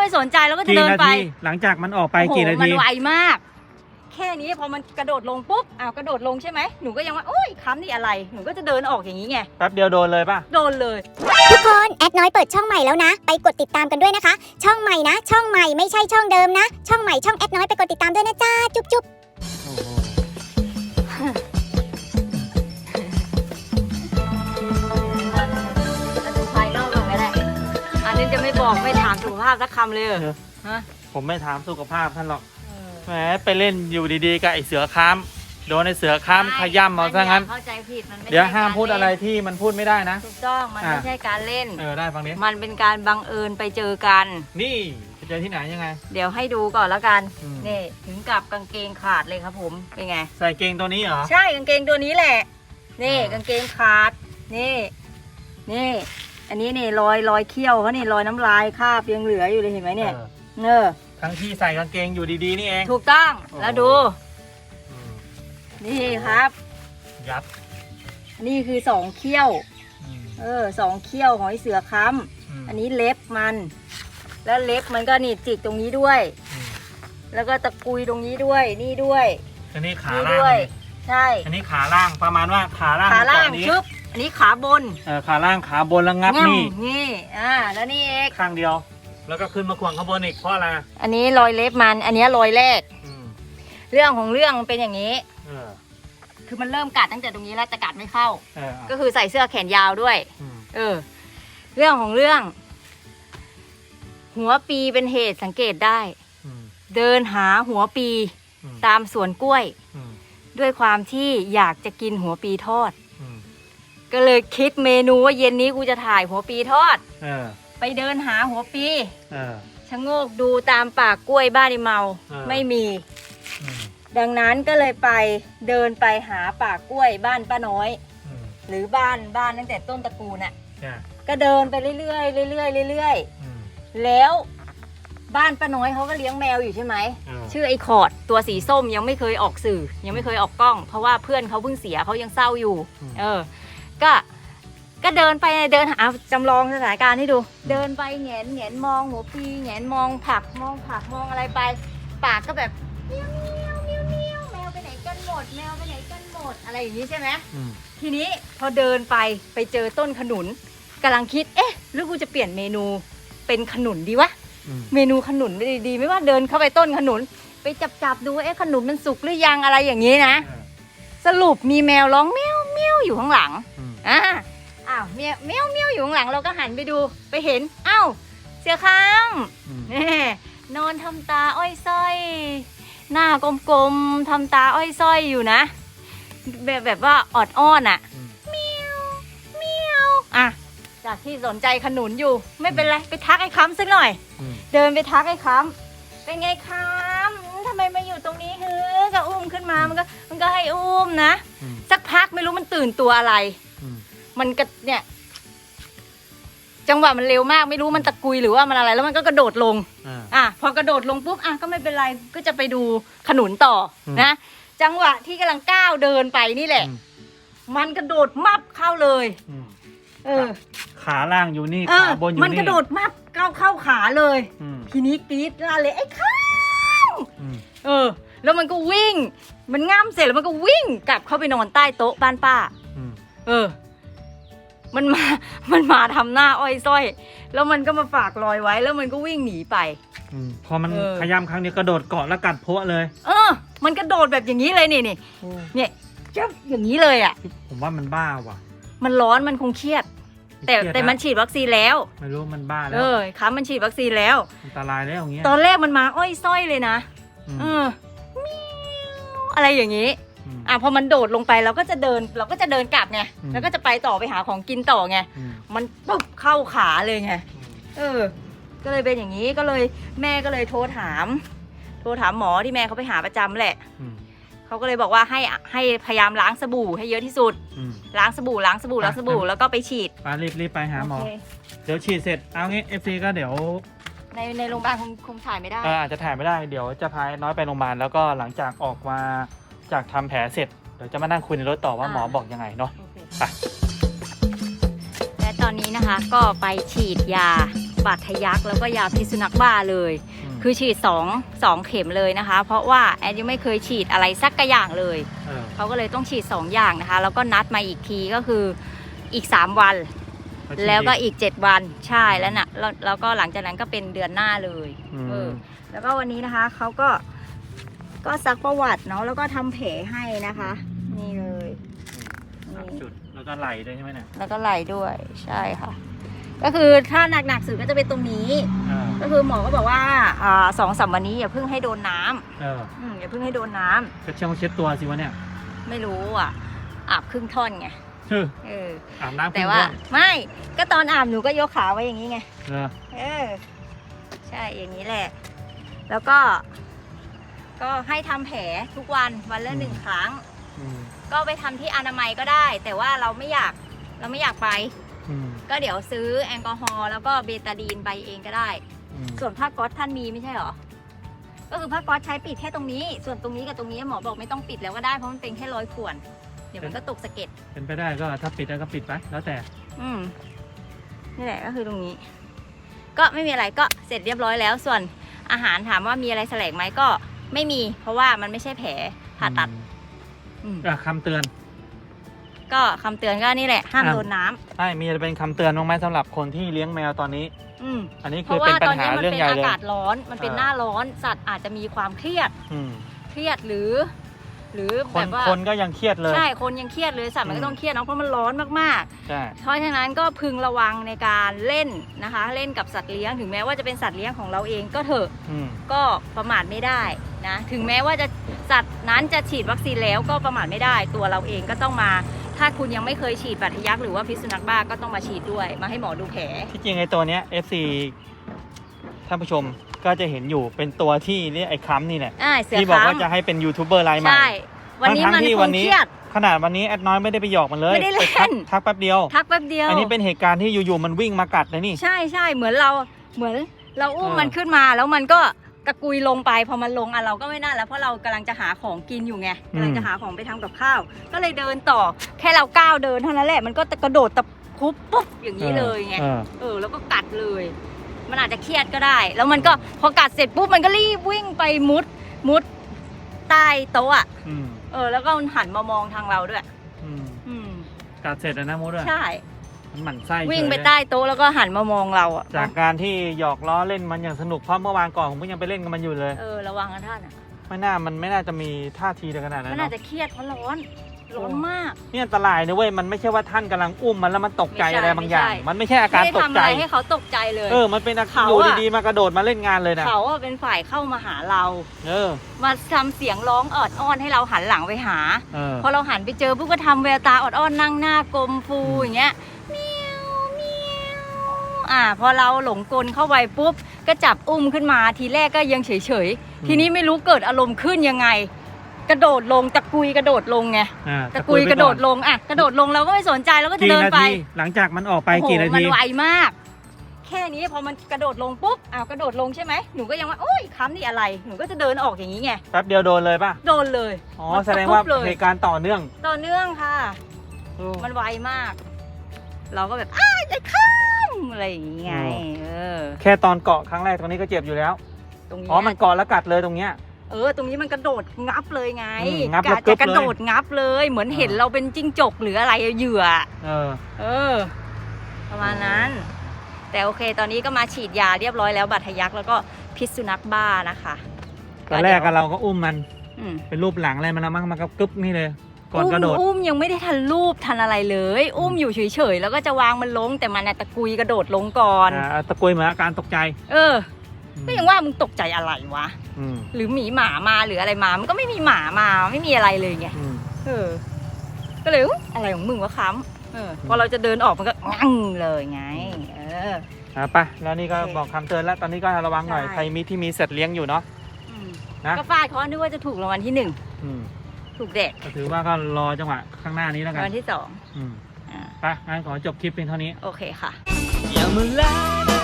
ไม่สนใจแล้วก็จะกี่เดินนาไปทีหลังจากมันออกไปโอ้โหกี่นามัทีนไวมาก แค่นี้พอมันกระโดดลงปุ๊บอ้าวกระโดดลงใช่ไหมหนูก็ยังว่าโอ้ยค้ำนี่อะไรหนูก็จะเดินออกอย่างนี้ไงแป๊บเดียวโดนเลยป่ะ โดนเลย ทุกคนแอดน้อยเปิดช่องใหม่แล้วนะ ไปกดติดตามกันด้วยนะคะ ช่องใหม่นะ ช่องใหม่ไม่ใช่ช่องเดิมนะ ช่องใหม่ช่องแอดน้อยไปกดติดตามด้วยนะจ้าจุ๊บจุ๊บามสุขภาพสักคำเลยเหรอฮะผมไม่ถามสุขภาพท่านหรอกเออแหมไปเล่นอยู่ดีๆกับไอเสือค้ามโดนไอเสือค้ามขย้ำเอาซะงั้น เข้าใจผิดมันไม่ใช่เดี๋ยวห้ามกพูดอะไรเล่นที่มันพูดไม่ได้นะ ถูกต้องมันอะไม่ใช่การเล่น เออได้ฟังนี้มันเป็นการบังเอิญไปเจอกัน นี่ไปเจอที่ไหนยังไง เดี๋ยวให้ดูก่อนแล้วกันอืม นี่ถึงกับกางเกงขาดเลยครับผมเป็นไง ใส่เกงตัวนี้เหรอ ใช่กางเกงตัวนี้แหละ นี่อ่ากางเกงขาด นี่ นี่ อันนี้นี่รอยรอยเขี้ยวเขานี่รอยน้ำลายคราบยังเหลืออยู่เลยเห็นไหมเนี่ยเออเนอทั้งที่ใส่กางเกงอยู่ดีๆนี่เองถูกต้องโอ้แล้วดู อืมนี่ครับ ยับนี่คือสองเขี้ยว อืมเออสองเขี้ยวของไอ้เสือค้มำอันนี้เล็บมัน แล้วเล็บมันก็นี่จิกตรงนี้ด้วย อืมแล้วก็ตะกุยตรงนี้ด้วย นี่ด้วย อันนี้ขานี่ล่างด้วย ใช่ อันนี้ขาล่างประมาณว่าขาล่างขาล่างเกะนี้ชึบ อันนี้ขาบนเออขาล่างขาบนแล้วงับง่ำนี่นี่อ่าแล้วนี่เอกข้างเดียว แล้วก็ขึ้นมาขวางข้างบนอีกเพราะอะไรอันนี้รอยเล็บมันอันนี้รอยแรก อืมเรื่องของเรื่องมันเป็นอย่างนี้ เออคือมันเริ่มกัดตั้งแต่ตรงนี้แล้วแต่กัดไม่เข้า เอออะก็คือใส่เสื้อแขนยาวด้วย อืมเออ เรื่องของเรื่อง หัวปีเป็นเหตุสังเกตได้ อืมเดินหาหัวปีอืมตามสวนกล้วย อืมด้วยความที่อยากจะกินหัวปีทอดอืม ก็เลยคิดเมนูว่าเย็นนี้กูจะถ่ายหัวปีทอด เออไปเดินหาหัวปีเออ ชะโงกดูตามป่ากล้วยบ้านไอเมาอ่า ไม่มี อืมดังนั้นก็เลยไปเดินไปหาป่ากล้วยบ้านป้าน้อย อืมหรือบ้านบ้านตั้งแต่ต้นตระกูลน่ะเนี่ยก็เดินไปเรื่อยๆเรื่อยๆเรื่อยอืม ๆแล้วบ้านป้าน้อยเขาก็เลี้ยงแมวอยู่ใช่ไหมเออชื่อไอ้คอร์ดตัวสีส้มยังไม่เคยออกสื่อ ยังไม่เคยออกกล้อง เพราะว่าเพื่อนเขาเพิ่งเสียเขายังเศร้าอยู่เออ ก็ก็เดินไปเดินหาจำลองสถานการณ์ให้ดู เดินไปแหงนแหงนมองหัวปีแหงนมองผักมองผักมองอะไรไป ปากก็แบบเมียวเมียวเมียวเมียวแมวไปไหนกันหมด แมวไปไหนกันหมดอะไรอย่างนี้ใช่ไหมอืมทีนี้พอเดินไปไปเจอต้นขนุนกำลังคิดเอ๊ะหรือกูจะเปลี่ยนเมนูเป็นขนุนดีวะอืมเมนูขนุนไม่ได้ดีไม่ว่าเดินเข้าไปต้นขนุน ไปจับจับๆดูว่าเอ๊ะขนุนมันสุกหรือยังอะไรอย่างนี้นะเออสรุปมีแมวร้องเมี้ยวเมี้ยวอยู่ข้างหลัง อืมอ่าอ้าวเมี้ยวเมี้ยวเมี้ยวอยู่ข้างหลังเราก็หันไปดูไปเห็นอ้าวเสือค้างอืมแน่นอนทำตาอ้อยส้อย หน้ากลมๆทำตาอ้อยส้อยอยู่นะ แบบแบบว่าออดอ้อนอะอืมเมียวเมียวอะจากที่สนใจขนุนอยู่ ไม่เป็นไร ไปทักไอ้ค้ำสักหน่อย อืมเดินไปทักไอ้ค้ำเป็นไงค้ำทำไมมาอยู่ตรงนี้เฮ้อก็อุ้มขึ้นมามันก็มันก็ให้อุ้มนะ อืมสักพักไม่รู้มันตื่นตัวอะไรอื มมันก็เนี่ย จังหวะมันเร็วมากไม่รู้มันตะกุยหรือว่ามันอะไร แล้วมันก็กระโดดลง อ่า อะพอกระโดดลงปุ๊บอะก็ไม่เป็นไรก็จะไปดูขนุนต่ออม นะจังหวะที่กำลังก้าวเดินไปนี่แหละ อืมมันกระโดดมับเข้าเลย อืมเออ ขาล่างอยู่นี่เออขาบนอยู่นี่มันกระโดดมับเข้าเข้าขาเลย อืมทีนี้กรี๊ดลั่นเลยไอ้ข้าวอืมเออ แล้วมันก็วิ่ง มันง่ำเสร็จแล้วมันก็วิ่งกลับเข้าไปนอนใต้โต๊ะบ้านป้า อืมเออ มันมา มันมาทำหน้าอ้อยส้อย แล้วมันก็มาฝากรอยไว้ แล้วมันก็วิ่งหนีไป อืมพอมันเออ ขย้ำครั้งนี้กระโดดเกาะแล้วกัดพวเลยเออ มันกระโดดแบบอย่างนี้เลยนี่นี่เนี่ยจับอย่างนี้เลยอะ ผมว่ามันบ้าว่ะมันร้อนมันคงเครียด แต่เครียดแต่มันนะฉีดวัคซีนแล้ว ไม่รู้มันบ้าแล้เอวอครับมันฉีดวัคซีนแล้ว อันตรายแล้วอย่างเงี้ยตอนแรกมันมาอ้อยส้อยเลยนะอืมเออเมียวอะไรอย่างนี้ม อะพอมันโดดลงไปเราก็จะเดินเราก็จะเดินกลับไงอืม แล้วก็จะไปต่อไปหาของกินต่อไงอืมมันปุ๊บเข้าขาเลยไงอืมเออ ก็เลยเป็นอย่างนี้ก็เลยแม่ก็เลยโทรถาม โทรถามหมอที่แม่เขาไปหาประจำแหละอืมเขาก็เลยบอกว่าให้ให้พยายามล้างสบู่ให้เยอะที่สุด อืม ล้างสบู่ล้างสบู่ล้างสบู่อะ แล้วก็ไปฉีดปารีบรีบไปหาหมอ โอเคเดี๋ยวฉีดเสร็จเอางี้เอฟซีก็เดี๋ยวในในโรงพยาบาลคงคงถ่ายไม่ได้ เอ่ออาจจะถ่ายไม่ได้เดี๋ยวจะพาน้อยไปโรงพยาบาลแล้วก็หลังจากออกมา จากทำแผลเสร็จเดี๋ยวจะมานั่งคุยในรถต่อว่าอ่าหมอบอกยังไงเนาะ โอเคไป และตอนนี้นะคะก็ไปฉีดยาบาดทะยักแล้วก็ยาพิษสุนัขบ้าเลย มคือฉีดสองสองเข็มเลยนะคะ เพราะว่าแอนยังไม่เคยฉีดอะไรสักกระอย่างเลย เออเขาก็เลยต้องฉีด 2 อย่างนะคะ แล้วก็นัดมาอีกทีก็คืออีก 3 วันฉีดแล้วก็อีก 7 วันใช่แล้วนะแล้วแล้วก็หลังจากนั้นก็เป็นเดือนหน้าเลย อืมเออ แล้วก็วันนี้นะคะเขาก็ ก็ซักประวัติเนาะแล้วก็ทำแผลให้นะคะ นี่เลยสามนี่จุดแล้วก็ไหลด้วยใช่ไหมเนี่ยแล้วก็ไหลด้วยใช่ค่ะ ก็คือถ้าหนักๆสุดก็จะเป็นตรงนี้เออก็คือหมอก็บอกว่าอ่าสองสามวันนี้อย่าเพิ่งให้โดนน้ำเอออืมอย่าเพิ่งให้โดนน้ำก็เช็ดเช็ดตัวสิวะเนี่ยไม่รู้อะอาบครึ่งท่อนไงเฮ้ยเออ อาบน้ำแต่ว่าเพื่อนไม่ก็ตอนอาบหนูก็ยกขาไว้อย่างนี้ไง เออเออ ใช่อย่างนี้แหละ แล้วก็ ก็ให้ทำแผลทุกวันวันละหนึ่งครั้ง อืมก็ไปทำที่อนามัยก็ได้ แต่ว่าเราไม่อยากเราไม่อยากไป อืมก็เดี๋ยวซื้อแอลกอฮอล์แล้วก็เบตาดีนไปเองก็ได้ อืมส่วนผ้าก๊อซท่านมีไม่ใช่เหรอ ก็คือผ้าก๊อซใช้ปิดแค่ตรงนี้ ส่วนตรงนี้กับตรงนี้หมอบอกไม่ต้องปิดแล้วก็ได้เพราะมันเป็นแค่รอยข่วน เดี๋ยวมันก็ตกสะเก็ด เป็นไปได้ก็ถ้าปิดได้ก็ปิดไปแล้วแต่ อืมนี่แหละก็คือตรงนี้ ก็ไม่มีอะไรก็เสร็จเรียบร้อยแล้ว ส่วนอาหารถามว่ามีอะไรแสลงไหมก็ ไม่มี เพราะว่ามันไม่ใช่แผลผ่าตัดอืมอืมอะคำเตือนก็คำเตือนก็นี่แหละ ห้ามอะโดนน้ำใช่มีจะเป็นคำเตือนบ้างไหมสำหรับคนที่เลี้ยงแมวตอนนี้ อืมอันนี้เพคือราะเป็ว่านปัตญอนหานี้มันเรื่องเป็นใหญ่อาเลย กาศร้อน มันเป็นเออหน้าร้อน สัตว์อาจจะมีความเครียด อืมเครียดหรือ หรือคแบนบว่าคนก็ยังเครียดเลย ใช่คนยังเครียดเลยสัตว์มันอืก็ม ต้องเครียดเนาะเพราะมันร้อนมากๆใช่เพราะฉะนั้นก็พึงระวังในการเล่นนะคะ เล่นกับสัตว์เลี้ยงถึงแม้ว่าจะเป็นสัตว์เลี้ยงของเราเองก็เถอะ อืม ก็ประมาทไม่ได้ นะถึงแม้ว่าจะสัตว์นั้นจะฉีดวัคซีนแล้วก็ประมาทไม่ได้ตัวเราเองก็ต้องมา ถ้าคุณยังไม่เคยฉีดบาดทะยักหรือว่าพิษสุนัขบ้าก็ต้องมาฉีดด้วย มาให้หมอดูแผลที่จริงไอ้ตัวเนี้ย FC ท่านผู้ชมก็จะเห็นอยู่เป็นตัวที่เรียกไอ้ค้ำนี่แหละอ่าเสือที่บอกว่าค้ำจะให้เป็นยูทูบเบอร์รายใหม่ใช่วันนี้ทั้งๆมันที่ควังนนี้เครียด ขนาดวันนี้แอดน้อยไม่ได้ไปหยอกมันเลยไม่ได้เล่นปทักทักแป๊บเดียว ทักแป๊บเดียว อันนี้เป็นเหตุการณ์ที่อยู่ๆมันวิ่งมากัดเลยนี่ ใช่ใช่เหมือนเราเหมือนเราอุ้มเออมันขึ้นมาแล้วมันก็ กระกุยลงไปพอมันลงอะเราก็ไม่น่าแล้วเพราะเรากำลังจะหาของกินอยู่ไงกำลังจะหาของไปทำกับข้าว ก็เลยเดินต่อแค่เราก้าวเดินเท่านั้นแหละมันก็กระโดดตะคุบปุ๊บอย่างนี้เลยไงเออเออแล้วก็กัดเลย มันอาจจะเครียดก็ได้ แล้วมันก็พอกัดเสร็จปุ๊บมันก็รีบวิ่งไปมุดมุดใต้โต๊ะอะอืมเออ แล้วก็มันหันมามองทางเราด้วย อืมอืม กัดเสร็จแล้วนะมดด้วยใช่มัน หมั่นไส้วิ่งไปเฉยเลยใต้โต๊ะแล้วก็หันมามองเราอะจากการที่หยอกล้อเล่นมันอย่างสนุกเพราะเมื่อวานก่อนผมก็ยังไปเล่นกับมันอยู่เลย เออระวังนะท่านอะไม่น่ามันไม่น่าจะมีท่าทีในขนาดนั้นมันเนอาอะจจะเครียดเพราะร้อนร้อนมาก นี่อันตรายนะเว้ยมันไม่ใช่ว่าท่านกำลังอุ้มมันแล้วมันตกใจไม่ใช่อะไรบางอย่าง ไม่ใช่ มันไม่ใช่อาการไม่ได้ตกทำใจ อะไรให้เขาตกใจเลย เออ มันเป็นอาการเขาอยู่อะ ดีๆมากระโดดมาเล่นงานเลยนะเขาอะเป็นฝ่ายเข้ามาหาเรา เออมาทำเสียงร้องออดอ้อนให้เราหันหลังไปหา เออ พอเราหันไปเจอปุ๊บก็ทำแววตาออดอ้อนนั่งหน้ากลมฟูอืม อย่างเงี้ยเมียวเมียว อ่า พอเราหลงกลเข้าไปปุ๊บ ก็จับอุ้มขึ้นมาทีแรกก็ยังเฉยๆทีนี้ไม่รู้เกิดอารมณ์ขึ้นยังไง กระโดดลงตะกุยกระโดดลงไงอ่าตะกุยไปกระโดดอนลงอะกระโดดลงเราก็ไม่สนใจเราก็จะกี่เดินนาไปทีหลังจากมันออกไปโอ้โหกี่นามัที นไวมาก แค่นี้พอมันกระโดดลงปุ๊บอ้าวกระโดดลงใช่ไหมหนูก็ยังว่าโอ้ยค้ำนี่อะไรหนูก็จะเดินออกอย่างนี้ไงแป๊บเดียวโดนเลยป่ะ โดนเลย อ๋อ มันแสดงว่าตะคุบเลย เหตุการณ์ต่อเนื่องต่อเนื่องค่ะโอ้มันไวมาก เราก็แบบอ้ายจะข้าม อะไรอย่างงี้ไงเออ แค่ตอนเกาะครั้งแรกตรงนี้ก็เจ็บอยู่แล้ว ตรงนี้อ๋อ มันเกาะแล้วกัดเลยตรงเนี้ย เออ ตรงนี้มันกระโดดงับเลยไงอืมงับแล้วกะกึ๊จะบกระโดดเลยงับเลย เหมือนเห็นอ่าเราเป็นจิ้งจกหรืออะไรเหยื่อ เออ เออ ประมาณนั้น แต่โอเคตอนนี้ก็มาฉีดยาเรียบร้อยแล้วบาดทะยักแล้วก็พิษสุนัขบ้านะคะตอนแรกกันเราก็อุ้มมัน อืมเป็นรูปหลังอะไรมันแล้วมั้งมันก็กึ๊บนี่เลย ก่อนอุ้มกระโดด อุ้มยังไม่ได้ทันรูปทันอะไรเลย อุ้มอยู่เฉยๆแล้วก็จะวางมันลงแต่มันน่ะตะกุยกระโดดลงก่อน อ่าตะกุยเหมือนอาการตกใจ เออก็ยังว่ามึงตกใจอะไรวะอืมหรือหมีหมามาหรืออะไรมา มันก็ไม่มีหมามาไม่มีอะไรเลยไงอืมเออ ก็เลยอุ๊ยอะไรของมึงวะค้ำเออพอเราจะเดินออกมันก็งั่งเลยไง เอออะไปแล้วนี่ก็โอเคบอกคำเตือนแล้วตอนนี้ก็ระวังหน่อยใช่ใครมีที่มีสัตว์เลี้ยงอยู่เนาะอืมนะก็ฟาดเขานึกว่าจะถูกรางวัลที่หนึ่งอืม ถูกเด็กก็ถือว่าก็รอจังหวะข้างหน้านี้แล้วรากังนวัลที่สองอืมอ่าไปงั้นขอจบคลิปเพียงเท่านี้ โอเคค่ะอย่ามาลา